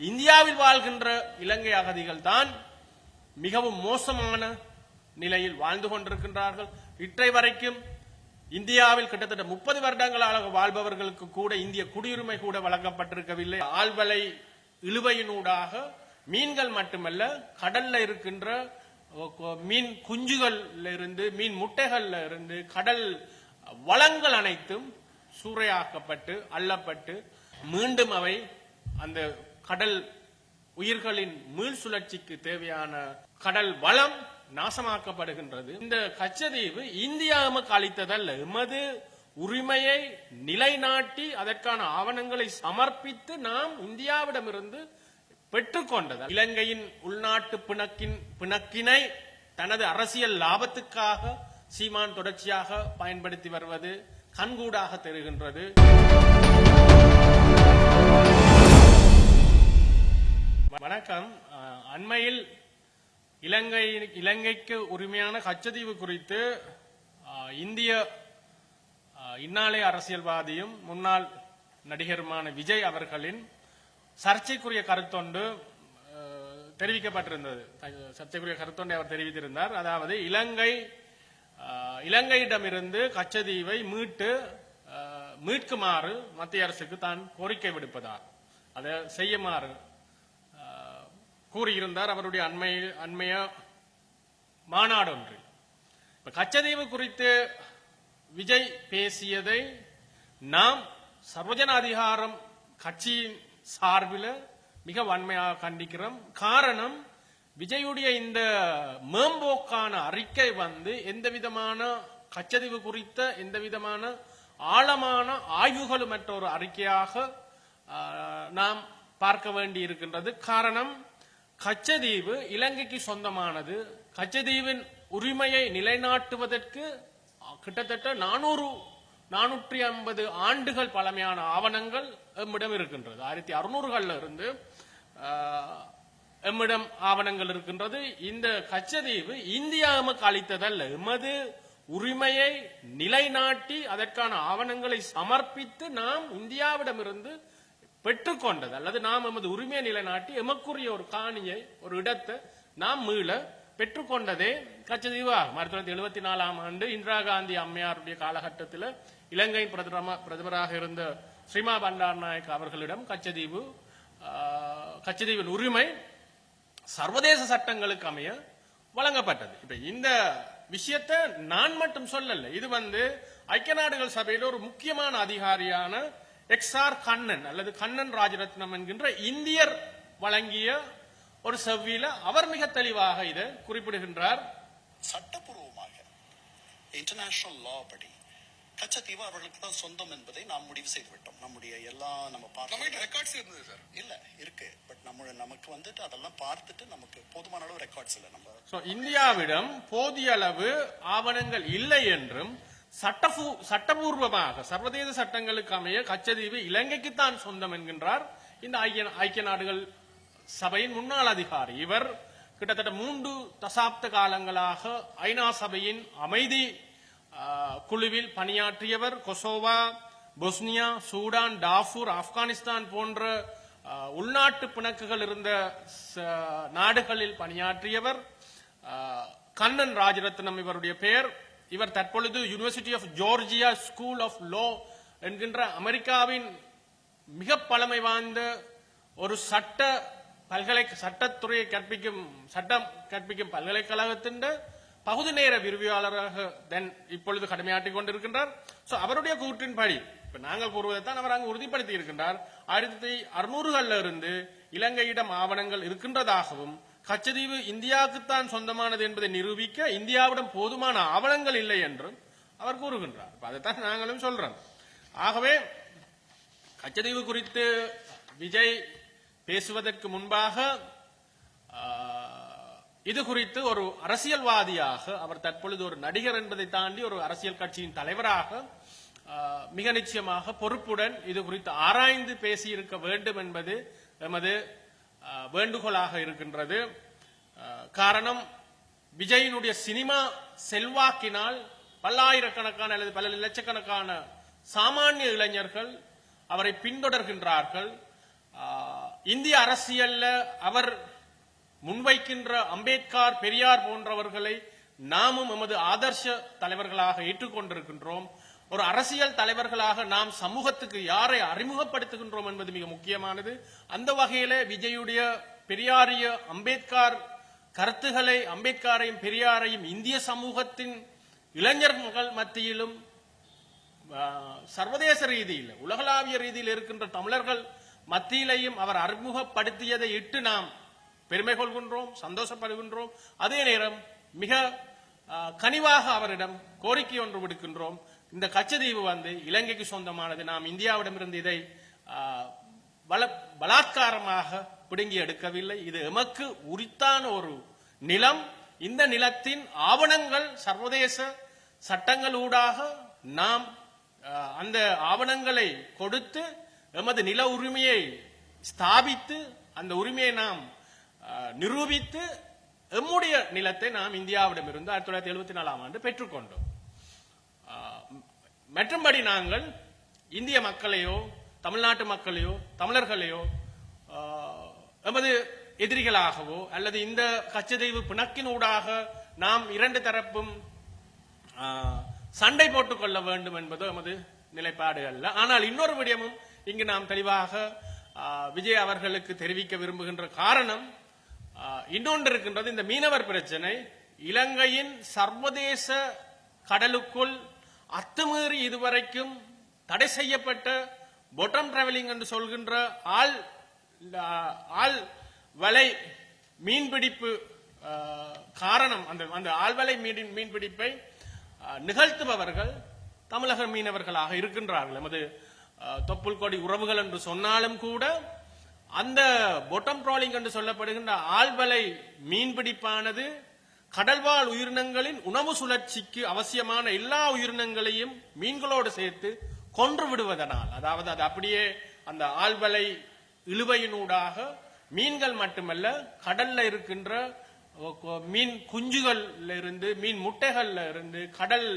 இந்தியாவில் வாழ்கின்ற இலங்கை அகதிகள் தான் மிகவும் மோசமான நிலையில் வாழ்ந்து கொண்டிருக்கின்றார்கள். இற்றை வரைக்கும் இந்தியாவில் கிட்டத்தட்ட முப்பது வருடங்களாக வாழ்பவர்களுக்கு கூட இந்திய குடியுரிமை கூட வழங்கப்பட்டிருக்கவில்லை. ஆழ்வலை இழுவையினூடாக மீன்கள் மட்டுமல்ல கடல்ல இருக்கின்ற மீன் குஞ்சுகள்ல இருந்து மீன் முட்டைகள்ல இருந்து கடல் வளங்கள் அனைத்தும் சூறையாக்கப்பட்டு அள்ளப்பட்டு மீண்டும் அவை அந்த கடல் உயிர்களின் மீள் சுழற்சிக்கு தேவையான கடல் வளம் நாசமாக்கப்படுகின்றது. இந்த கச்சதீவு இந்தியா எமக்கு அளித்ததல்ல எமது உரிமையை நிலைநாட்டி அதற்கான ஆவணங்களை சமர்ப்பித்து நாம் இந்தியாவிடமிருந்து பெற்றுக்கொண்டது இலங்கையின் உள்நாட்டு பிணக்கின் பிணக்கினை தனது அரசியல் லாபத்துக்காக சீமான் தொடர்ச்சியாக பயன்படுத்தி வருவது கண்கூடாக தெரிகின்றது. வணக்கம். அண்மையில் இலங்கை இலங்கைக்கு உரிமையான கச்சதீவு குறித்து இந்திய அஹ், அரசியல்வாதியும் முன்னாள் நடிகருமான விஜய் அவர்களின் சர்ச்சைக்குரிய கருத்தொண்டு தெரிவிக்கப்பட்டிருந்தது. சர்ச்சைக்குரிய கருத்தொண்டை அவர் தெரிவித்திருந்தார். அதாவது இலங்கை இலங்கையிடமிருந்து கச்சதீவை மீட்டு மீட்குமாறு மத்திய அரசுக்கு தான் கோரிக்கை விடுப்பதார் அதை செய்யுமாறு கூறியிருந்தார் அவருடைய அண்மை அண்மைய? மாநாடு ஒன்று. இப்ப கச்சதீவு குறித்து விஜய் பேசியதை நாம் சர்வஜன அதிகாரம் கட்சியின் சார்பில் மிக வன்மையாக கண்டிக்கிறோம். காரணம் விஜயுடைய இந்த மேம்போக்கான அறிக்கை வந்து எந்த விதமான கச்சதீவு குறித்த எந்த விதமான ஆழமான ஆய்வுகளுமற்ற ஒரு அறிக்கையாக நாம் பார்க்க வேண்டி இருக்கின்றது காரணம் கச்சதீவு இலங்கைக்கு சொந்தமானது. கச்சதீவின் உரிமையை நிலைநாட்டுவதற்கு கிட்டத்தட்ட நானூறு நானூற்றி ஐம்பது ஆண்டுகள் பழமையான ஆவணங்கள் எம்மிடம் இருக்கின்றது. ஆயிரத்தி அறுநூறுகள்ல இருந்து எம்மிடம் ஆவணங்கள் இருக்கின்றது. இந்த கச்சதீவு இந்தியா எமக்கு அளித்ததல்ல. எமது உரிமையை நிலைநாட்டி அதற்கான ஆவணங்களை சமர்ப்பித்து நாம் இந்தியாவிடமிருந்து பெற்றுக்கொண்டது. அல்லது நாம் எமது உரிமையை நிலைநாட்டி எமக்குரிய ஒரு காணியை ஒரு இடத்தை நாம் மீள பெற்றுக்கொண்டதே கச்சதீவு ஆயிரத்தி தொள்ளாயிரத்தி எழுபத்தி நாலாம் ஆண்டு இந்திரா காந்தி அம்மையாருடைய காலகட்டத்தில் இலங்கை பிரதம பிரதமராக இருந்த ஸ்ரீமா பண்டார் நாயக் அவர்களிடம் கச்சதீவு கச்சதீவின் உரிமை சர்வதேச சட்டங்களுக்கு அமைய வழங்கப்பட்டது. இப்ப இந்த விஷயத்தை நான் மட்டும் சொல்லல. இது வந்து ஐக்கிய நாடுகள் சபையில ஒரு முக்கியமான அதிகாரியான எக்ஸ் ஆர் கண்ணன் அல்லது கண்ணன் ராஜரத்னம் என்கின்ற இந்தியர் வழங்கிய ஒரு செவ்வியில அவர் மிக தெளிவாக இதை குறிப்பிடுகின்றார். சட்டப்பூர்வமாக இன்டர்நேஷனல் லா படி கச்சத்தீவு அவர்களுக்கு தான் சொந்தம் என்பதை நாம் முடிவு செய்து விட்டோம் நம்முடைய எல்லா நம்ம பார்த்து ரெக்கார்ட்ஸ் இருந்தது சார் இல்ல இருக்கு. பட் நம்ம நமக்கு வந்துட்டு அதெல்லாம் பார்த்துட்டு நமக்கு போதுமான அளவு ரெக்கார்ட்ஸ் இல்ல நம்ம So, இந்தியாவிடம் போதிய அளவு ஆவணங்கள் இல்லை என்றும் சட்டபூ- சட்டபூர்வமாக சர்வதேச சட்டங்களுக்கு அமைய கச்சதீவு இலங்கைக்குத்தான் சொந்தம் என்கின்றார். இந்த ஐக்கிய ஐக்கிய நாடுகள் சபையின் முன்னாள் அதிகாரி. இவர் கிட்டத்தட்ட மூன்று தசாப்த காலங்களாக ஐநா சபையின் அமைதி குழுவில் பணியாற்றியவர். Kosovo Bosnia Sudan Darfur Afghanistan போன்ற உள்நாட்டு பிணக்குகள் இருந்த நாடுகளில் பணியாற்றியவர். கண்ணன் ராஜரத்னம் இவருடைய பெயர். இவர் தற்பொழுது university of Georgia school of law என்கின்ற அமெரிக்காவின் மிக பழமை வாய்ந்த ஒரு சட்ட பல்கலை சட்டத்துறையை கற்பிக்கும் சட்டம் கற்பிக்கும் பல்கலைக்கழகத்தின் பகுதி நேர விரிவியாளராக தென் இப்பொழுது கடுமையாட்டிக் கொண்டிருக்கின்றார். சோ அவருடைய கூற்றின்படி இப்ப நாங்கள் கூறுவதைத்தான் அவர் அங்கு உறுதிப்படுத்தி இருக்கின்றார். ஆயிரத்தி அறுநூறுகளில் இருந்து இலங்கையிடம் ஆவணங்கள் இருக்கின்றதாகவும் கச்சதீவு இந்தியாவுக்குத்தான் சொந்தமானது என்பதை நிரூபிக்க இந்தியாவிடம் போதுமான ஆவணங்கள் இல்லை என்றும் அவர் கூறுகின்றார். அதைத்தான் நாங்களும் சொல்றோம். ஆகவே கச்சதீவு குறித்து விஜய் பேசுவதற்கு முன்பாக இது குறித்து ஒரு அரசியல்வாதியாக அவர் தற்பொழுது ஒரு நடிகர் என்பதை தாண்டி ஒரு அரசியல் கட்சியின் தலைவராக மிக நிச்சயமாக பொறுப்புடன் இது குறித்து ஆராய்ந்து பேசியிருக்க வேண்டும் என்பது எமது வேண்டுகோளாக இருக்கின்றது. காரணம் விஜயினுடைய சினிமா செல்வாக்கினால் பல்லாயிரக்கணக்கான அல்லது பல லட்சக்கணக்கான சாமானிய இளைஞர்கள் அவரை பின்தொடர்கின்றார்கள். இந்திய அரசியல்ல அவர் முன்வைக்கின்ற அம்பேத்கர் பெரியார் போன்றவர்களை நாமும் எமது ஆதர்ஷ தலைவர்களாக ஏற்றுக்கொண்டிருக்கின்றோம். ஒரு அரசியல் தலைவர்களாக நாம் சமூகத்துக்கு யாரை அறிமுகப்படுத்துகின்றோம் என்பது மிக முக்கியமானது. அந்த வகையில விஜயுடைய பெரியாரிய அம்பேத்கர் கருத்துக்களை அம்பேத்கரையும் பெரியாரையும் இந்திய சமூகத்தின் இளைஞர்கள் மத்தியிலும் சர்வதேச ரீதியில் உலகளாவிய ரீதியில் இருக்கின்ற தமிழர்கள் மத்தியிலையும் அவர் அறிமுகப்படுத்தியதை இட்டு நாம் பெருமை கொள்கின்றோம் சந்தோஷப்படுகின்றோம். அதே நேரம் மிக கனிவாக அவரிடம் கோரிக்கை ஒன்று விடுக்கின்றோம். இந்த கச்சதீவு வந்து இலங்கைக்கு சொந்தமானது. நாம் இந்தியாவிடமிருந்து இதை பல- பலாத்காரமாக பிடுங்கி எடுக்கவில்லை. இது எமக்கு உரித்தான ஒரு நிலம். இந்த நிலத்தின் ஆவணங்கள் சர்வதேச சட்டங்களூடாக நாம் அந்த ஆவணங்களை கொடுத்து எமது நில உரிமையை ஸ்தாபித்து அந்த உரிமையை நாம் நிரூபித்து எம்முடைய நிலத்தை நாம் இந்தியாவிடமிருந்து ஆயிரத்தி தொள்ளாயிரத்தி எழுபத்தி நாலாம் ஆண்டு பெற்றுக்கொண்டோம். மற்றும்படி நாங்கள் இந்திய மக்களையோ தமிழ்நாட்டு மக்களையோ தமிழர்களையோ எமது எதிரிகளாகவோ அல்லது இந்த கச்சதெய்வு பிணக்கினூடாக நாம் இரண்டு தரப்பும் சண்டை போட்டுக் கொள்ள வேண்டும் என்பதோ எமது நிலைப்பாடு அல்ல. ஆனால் இன்னொரு விடயமும் இங்கு நாம் தெளிவாக விஜய் அவர்களுக்கு தெரிவிக்க விரும்புகின்ற காரணம் இன்னொன்று இருக்கின்றது இந்த மீனவர் பிரச்சனை. இலங்கையின் சர்வதேச கடலுக்குள் அத்துமீறி இதுவரைக்கும் தடை செய்யப்பட்ட பொட்டம் டிராவலிங் என்று சொல்கின்ற ஆள் ஆள் வலை மீன்பிடிப்பு காரணம் அந்த அந்த ஆழ்வலை மீன் மீன்பிடிப்பை நிகழ்த்துபவர்கள் தமிழக மீனவர்களாக இருக்கின்றார்கள். நமது தொப்புள் கொடி உறவுகள் என்று சொன்னாலும் கூட அந்த பொட்டம் ட்ராலிங் என்று சொல்லப்படுகின்ற ஆழ்வலை மீன்பிடிப்பானது கடல்வாழ் உயிரினங்களின் உணவு சுழற்சிக்கு அவசியமான எல்லா உயிரினங்களையும் மீன்களோடு சேர்த்து கொன்று விடுவதனால் அதாவது அது அப்படியே அந்த ஆழ்வலை இழுவையினூடாக மீன்கள் மட்டுமல்ல கடல்ல இருக்கின்ற மீன் குஞ்சுகள்ல இருந்து மீன் முட்டைகள்ல இருந்து கடல்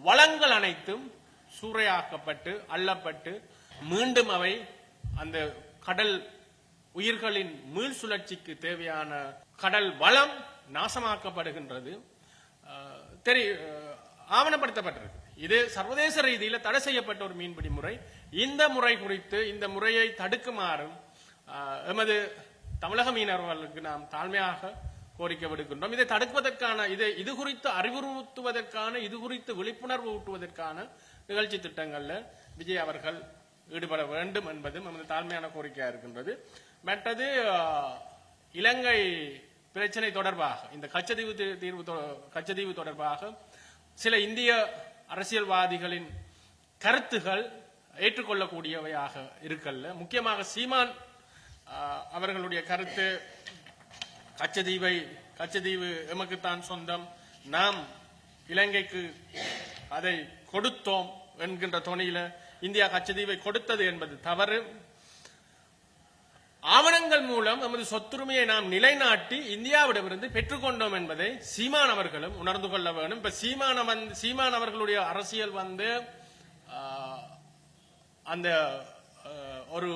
வளங்கள் அனைத்தும் சூறையாக்கப்பட்டு அள்ளப்பட்டு மீண்டும் அவை அந்த கடல் உயிர்களின் மீள் சுழற்சிக்கு தேவையான கடல் வளம் நாசமாக்கப்படுகின்றது. தெரி ஆவணப்படுத்தப்பட்டிருக்கு. இது சர்வதேச ரீதியில் தடை செய்யப்பட்ட ஒரு மீன்பிடி முறை. இந்த முறை குறித்து இந்த முறையை தடுக்குமாறும் எமது தமிழக மீனவர்களுக்கு நாம் தாழ்மையாக கோரிக்கை விடுக்கின்றோம். இதை தடுப்பதற்கான இதை இது குறித்து அறிவுறுத்துவதற்கான இது குறித்து விழிப்புணர்வு ஊட்டுவதற்கான நிகழ்ச்சி திட்டங்களில் விஜய் அவர்கள் ஈடுபட வேண்டும் என்பதும் நமது தாழ்மையான கோரிக்கையாக இருக்கின்றது. மற்றது இலங்கை பிரச்சனை தொடர்பாக இந்த கச்சதீவு தீர்வு தொ- கச்சதீவு தொடர்பாக சில இந்திய அரசியல்வாதிகளின் கருத்துகள் ஏற்றுக்கொள்ளக்கூடியவையாக இருக்கல்ல. முக்கியமாக சீமான் அவர்களுடைய கருத்து கச்சதீவை கச்சதீவு எமக்குத்தான் சொந்தம் நாம் இலங்கைக்கு அதை கொடுத்தோம் என்கின்ற தொனியில இந்தியா கச்சதீவை கொடுத்தது என்பது தவறு. ஆவணங்கள் மூலம் நமது சொத்துரிமையை நாம் நிலைநாட்டி இந்தியாவிடமிருந்து பெற்றுக்கொண்டோம் என்பதை சீமான் அவர்களும் உணர்ந்து கொள்ள வேண்டும். இப்ப சீமான் வந்து சீமான் அவர்களுடைய அரசியல் வந்து அந்த ஒரு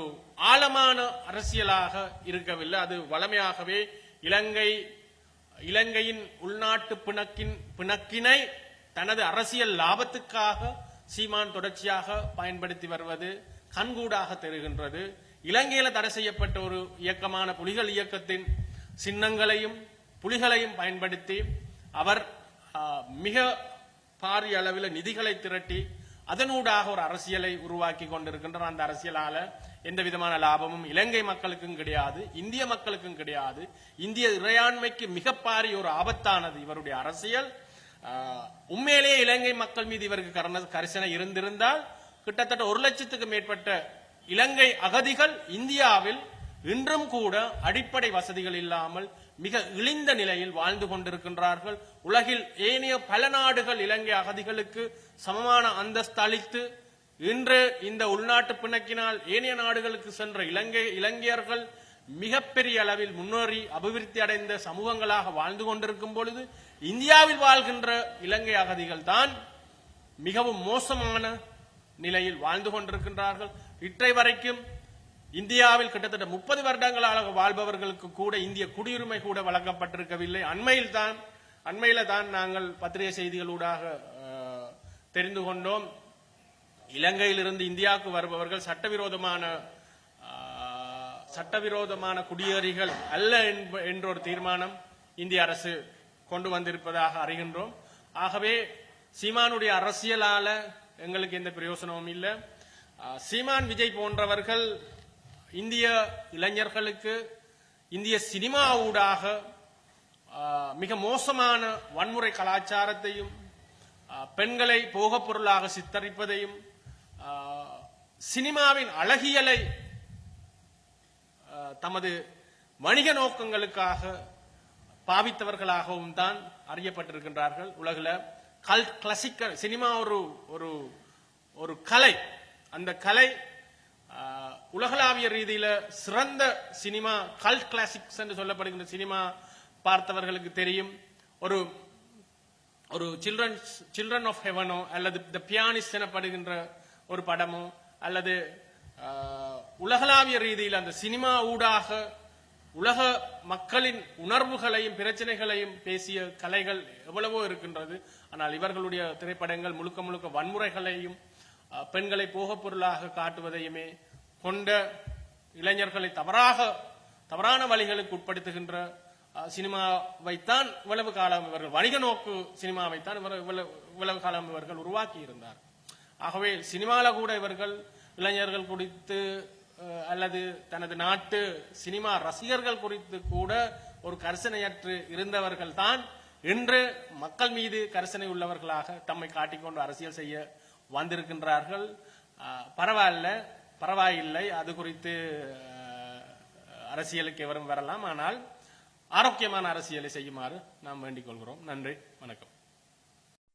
ஆழமான அரசியலாக இருக்கவில்லை. அது வளமையாகவே இலங்கை இலங்கையின் உள்நாட்டு பிணக்கின் பிணக்கினை தனது அரசியல் லாபத்துக்காக சீமான் தொடர்ச்சியாக பயன்படுத்தி வருவது கண்கூடாக தெரிகின்றது. இலங்கையில தடை செய்யப்பட்ட ஒரு இயக்கமான புலிகள் இயக்கத்தின் சின்னங்களையும் புலிகளையும் பயன்படுத்தி அவர் மிக பாரிய அளவில் நிதிகளை திரட்டி அதனூடாக ஒரு அரசியலை உருவாக்கி கொண்டிருக்கின்ற அந்த அரசியலால எந்த விதமான லாபமும் இலங்கை மக்களுக்கும் கிடையாது இந்திய மக்களுக்கும் கிடையாது. இந்திய இறையாண்மைக்கு மிக பாரிய ஒரு ஆபத்தானது இவருடைய அரசியல். உண்மையிலேயே இலங்கை மக்கள் மீது இவருக்கு கரிசனை இருந்திருந்தால் கிட்டத்தட்ட ஒரு லட்சத்துக்கு மேற்பட்ட இலங்கை அகதிகள் இந்தியாவில் இன்றும் கூட அடிப்படை வசதிகள் இல்லாமல் மிக இழிந்த நிலையில் வாழ்ந்து கொண்டிருக்கின்றார்கள். உலகில் ஏனைய பல நாடுகள் இலங்கை அகதிகளுக்கு சமமான அந்தஸ்து அளித்து இன்று இந்த உள்நாட்டு பிணக்கினால் ஏனைய நாடுகளுக்கு சென்ற இலங்கை இலங்கையர்கள் மிகப்பெரிய அளவில் முன்னேறி அபிவிருத்தி அடைந்த சமூகங்களாக வாழ்ந்து கொண்டிருக்கும் பொழுது இந்தியாவில் வாழ்கின்ற இலங்கை அகதிகள் தான் மிகவும் மோசமான நிலையில் வாழ்ந்து கொண்டிருக்கின்றார்கள். இற்றை வரைக்கும் இந்தியாவில் கிட்டத்தட்ட முப்பது வருடங்களாக வாழ்பவர்களுக்கு கூட இந்திய குடியுரிமை கூட வழங்கப்பட்டிருக்கவில்லை. அண்மையில் தான் அண்மையில தான் நாங்கள் பத்திரிகை செய்திகளூடாக தெரிந்து கொண்டோம். இலங்கையிலிருந்து இந்தியாவுக்கு வருபவர்கள் சட்டவிரோதமான சட்டவிரோதமான குடியேறிகள் அல்ல என்ப- என்ற ஒரு தீர்மானம் இந்திய அரசு கொண்டு வந்திருப்பதாக அறிகின்றோம். ஆகவே சீமானுடைய அரசியலால எங்களுக்கு எந்த பிரயோசனமும் இல்லை. சீமான் விஜய் போன்றவர்கள் இந்திய இளைஞர்களுக்கு இந்திய சினிமா ஊடாக மிக மோசமான வன்முறை கலாச்சாரத்தையும் பெண்களை போகப் பொருளாக சித்தரிப்பதையும் சினிமாவின் அழகியலை தமது வணிக நோக்கங்களுக்காக பாவித்தவர்களாகவும் தான் அறியப்பட்டிருக்கின்றார்கள். உலகில் கல் கிளாசிக்கல் சினிமா ஒரு ஒரு ஒரு கலை. அந்த கலை உலகளாவிய ரீதியில சிறந்த சினிமா கல் கிளாசிக்ஸ் என்று சொல்லப்படுகின்ற சினிமா பார்த்தவர்களுக்கு தெரியும். ஒரு ஒரு சில்ட்ரன் சில்ட்ரன் ஆஃப் ஹெவனோ அல்லது த பியானிஸ்ட் எனப்படுகின்ற ஒரு படமோ அல்லது உலகளாவிய ரீதியில் அந்த சினிமா ஊடாக உலக மக்களின் உணர்வுகளையும் பிரச்சனைகளையும் பேசிய கலைகள் எவ்வளவோ இருக்கின்றது. ஆனால் இவர்களுடைய திரைப்படங்கள் முழுக்க முழுக்க வன்முறைகளையும் பெண்களை போகப் பொருளாக காட்டுவதையுமே கொண்ட இளைஞர்களை தவறாக தவறான வழிகளுக்கு உட்படுத்துகின்ற சினிமாவைத்தான் இவ்வளவு காலம் இவர்கள் வணிக நோக்கு சினிமாவைத்தான் இவர் இவ்வளவு இவ்வளவு காலம் இவர்கள் உருவாக்கி இருந்தார். ஆகவே சினிமாவில் கூட இவர்கள் இளைஞர்கள் குறித்து அல்லது தனது நாட்டு சினிமா ரசிகர்கள் குறித்து கூட ஒரு கரிசனையற்று இருந்தவர்கள் தான் இன்று மக்கள் மீது கரிசனை உள்ளவர்களாக தம்மை காட்டிக்கொண்டு அரசியல் செய்ய வந்திருக்கின்றார்கள். பரவாயில்ல பரவாயில்லை. அது குறித்து அரசியலுக்கு எவரும் வரலாம். ஆனால் ஆரோக்கியமான அரசியலை செய்யுமாறு நாம் வேண்டிக் கொள்கிறோம். நன்றி வணக்கம்.